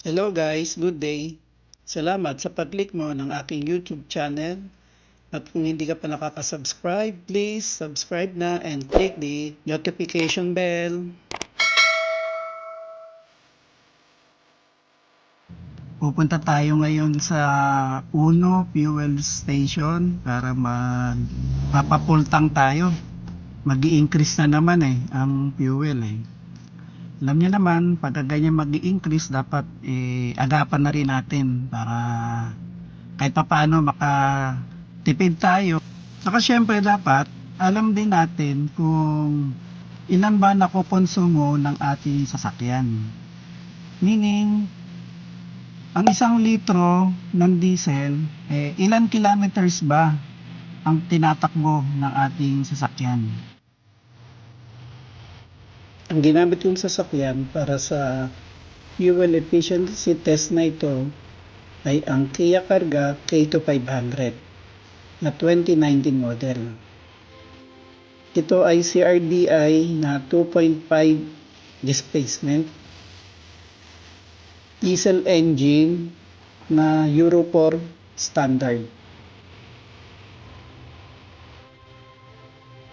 Hello guys, good day. Salamat sa pag-click mo ng aking YouTube channel. At kung hindi ka pa nakaka-subscribe, please subscribe na and click the notification bell. Pupunta tayo ngayon sa Uno Fuel Station para mag papapultang tayo. mag increase na naman eh ang fuel eh. Alam niyo naman, pagka ganyan mag increase dapat eh, agapan na rin natin para kahit pa paano makatipid tayo. Saka syempre dapat alam din natin kung ilan ba nakukonsumo ng ating sasakyan. Meaning, ang isang litro ng diesel, eh, ilan kilometers ba ang tinatakbo ng ating sasakyan? Ang ginamit kong sasakyan para sa fuel efficiency test na ito ay ang Kia Carga K2500 na 2019 model. Ito ay CRDI na 2.5 displacement diesel engine na Euro 4 standard.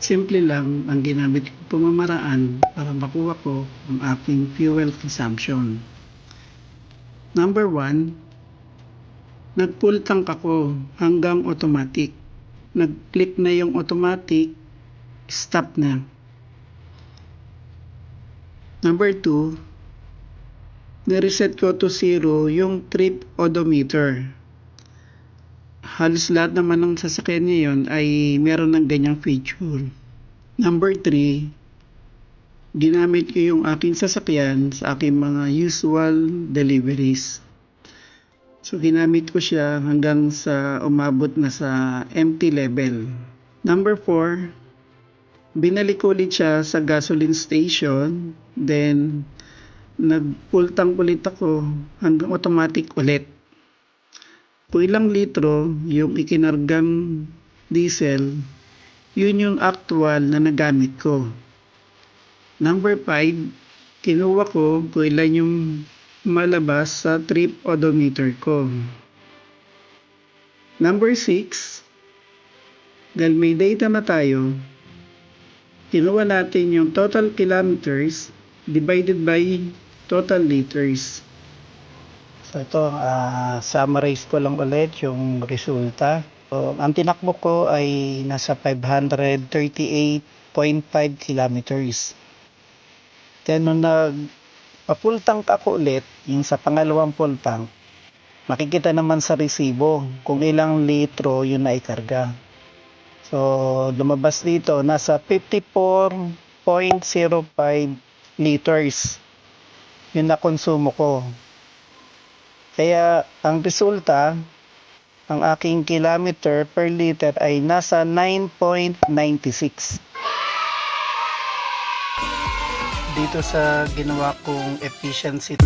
Simple lang ang ginamit ko pamamaraan para makuha ko ang aking fuel consumption. Number one, nag-full tank ako hanggang automatic. Nag-click na yung automatic, stop na. Number two, nireset ko to zero yung trip odometer. Halos lahat naman ng sasakyan ngayon ay meron ng ganyang feature. Number 3, ginamit ko yung aking sasakyan sa aking mga usual deliveries. So ginamit ko siya hanggang sa umabot na sa empty level. Number 4, binalik ko ulit siya sa gasoline station. Then, nag-full tank ulit ako hanggang automatic ulit. Kung ilang litro yung ikinargang diesel, yun yung actual na nagamit ko. Number 5, kinuha ko kung ilan yung malabas sa trip odometer ko. Number 6, dahil may data na tayo, kinuha natin yung total kilometers divided by total liters. So ito, uh, summarize ko lang ulit yung resulta. So, ang tinakbo ko ay nasa 538.5 kilometers. Then nung nag pa-full tank ako ulit, yung sa pangalawang full tank, makikita naman sa resibo kung ilang litro yun na ikarga. So, lumabas dito, nasa 54.05 liters yun na konsumo ko. Kaya ang resulta, ang aking kilometer per liter ay nasa 9.96. Dito sa ginawa kong efficiency